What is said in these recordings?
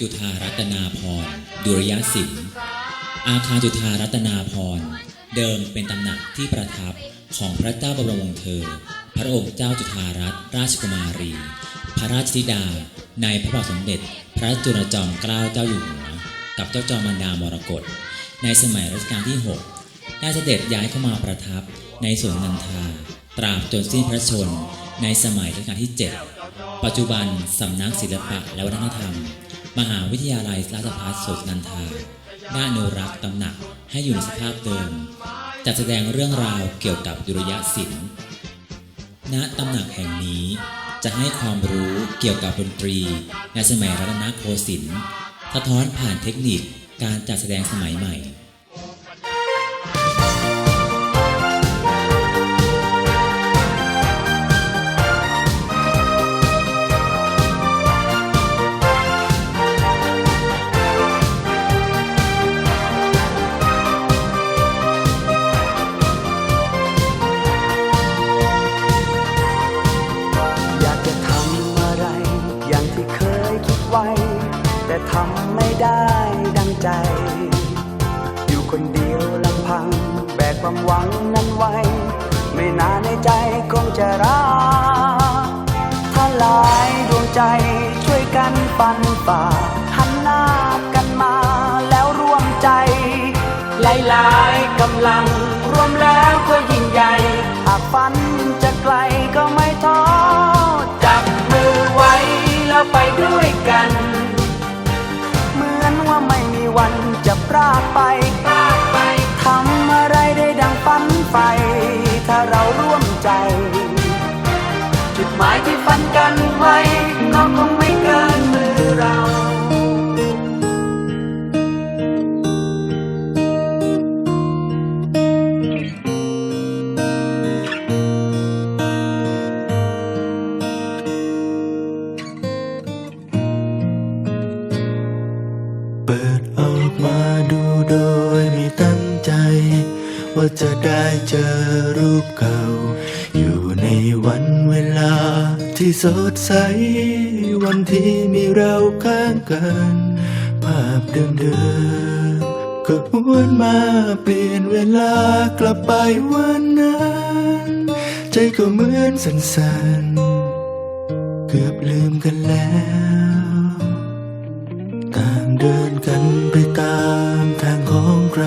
จุฑารัตนาพรดุริยศิลป์อาคารจุฑารัตนาพรเดิมเป็นตำหนักที่ประทับของพระเจ้าบรมวงศ์เธอ พระองค์เจ้าจุฑารัตนราชกุมารี พระราชธิดา ในพระบาทสมเด็จ พระจุลจอมเกล้าเจ้าอยู่หัว กับเจ้าจอมมันดามรกต ในสมัยรัชกาลที่ 6 ได้เสด็จย้ายเข้ามาประทับในสวนนันทา ตราบจนสิ้นพระชน ในสมัยรัชกาลที่ 7 ปัจจุบันสำนักศิลปะและวัฒนธรรม มหาวิทยาลัยราชภัฏสุนันทาด้อนุรักษ์ตำหนักให้อยู่ในสภาพเดิม จัดแสดงเรื่องราวเกี่ยวกับดุริยศิลป์ ณ ตำหนักแห่งนี้จะให้ความรู้เกี่ยวกับดนตรีในสมัยรัตนโกสินทร์สะท้อนผ่านเทคนิคการจัดแสดงสมัยใหม่ อยู่คนเดียวลำพัง แบกความหวังนั้นไว้ ไม่นานในใจคงจะรักถ้าหลายดวงใจช่วยกันปันฝ่าหันหน้ากันมาแล้วร่วมใจ หลายๆกำลังรวมแล้วก็ยิ่งใหญ่หากฝันจะไกลก็ไม่ท้อ วันจะพรากไปพรากไปทำอะไรได้ดังฝันใฝ่ถ้าเราร่วมใจ จุดหมายที่ฝันกันไว้ก็คงไม่เกินมือเรา ได้เจอรูปเก่า อยู่ในวันเวลาที่สดใส วันที่มีเราข้างกัน ภาพเดิมๆก็หวนมาเปลี่ยนเวลากลับไปวันนั้น ใจก็เหมือนสั่นๆ เกือบลืมกันแล้วต่างเดินกันไปตามทางของใคร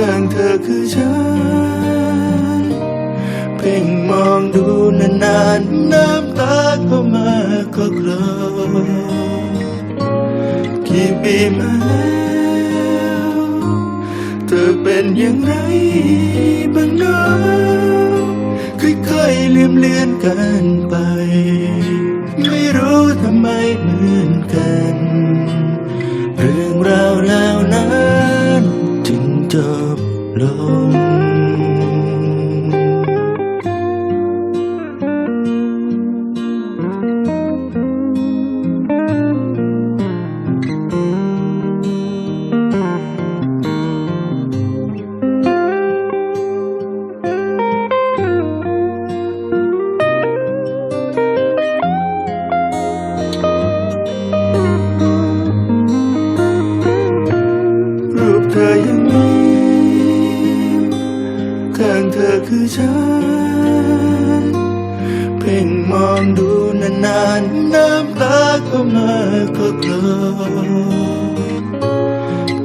ข้างเธอคือฉัน เพ่งมองดูนานๆ น้ำตาก็มาก็คลอกี่ปีมาแล้วเธอเป็นอย่างไรบ้างเนาะค่อยๆลืมเลือนกันไป ไม่รู้ทำไมเหมือนกัน จึง ฉันเพ่งมองดูนานๆน้ำตาก็มาก็กลอ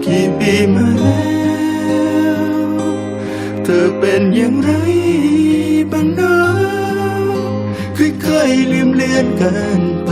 กี่ปีมาแล้ว เธอเป็นอย่างไรบ้างเนาะค่อยๆลืมเลือนกันไป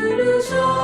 to show.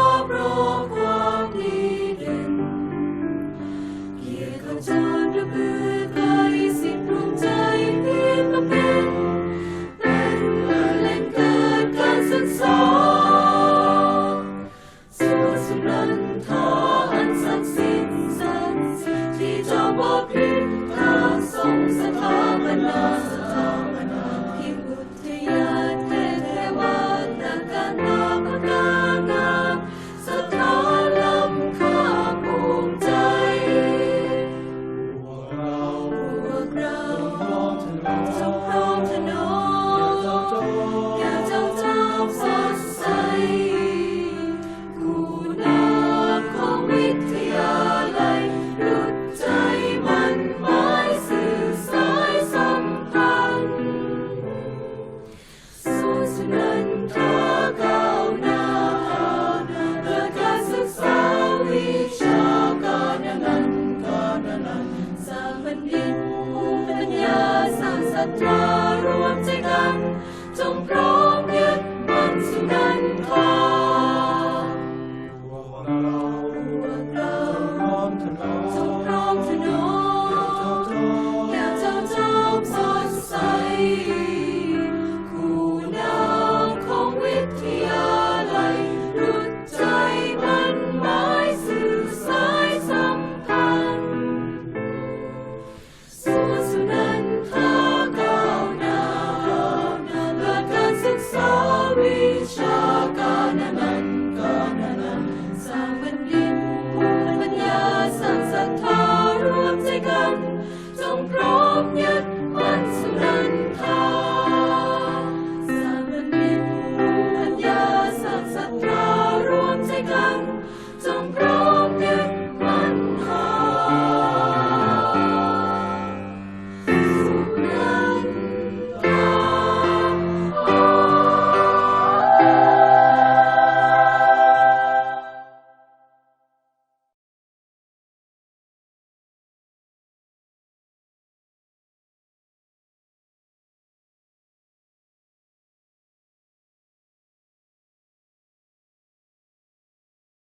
ศรัทธารวมใจกัน จงพร้อมยึดมั่นสิ่กันคลา me.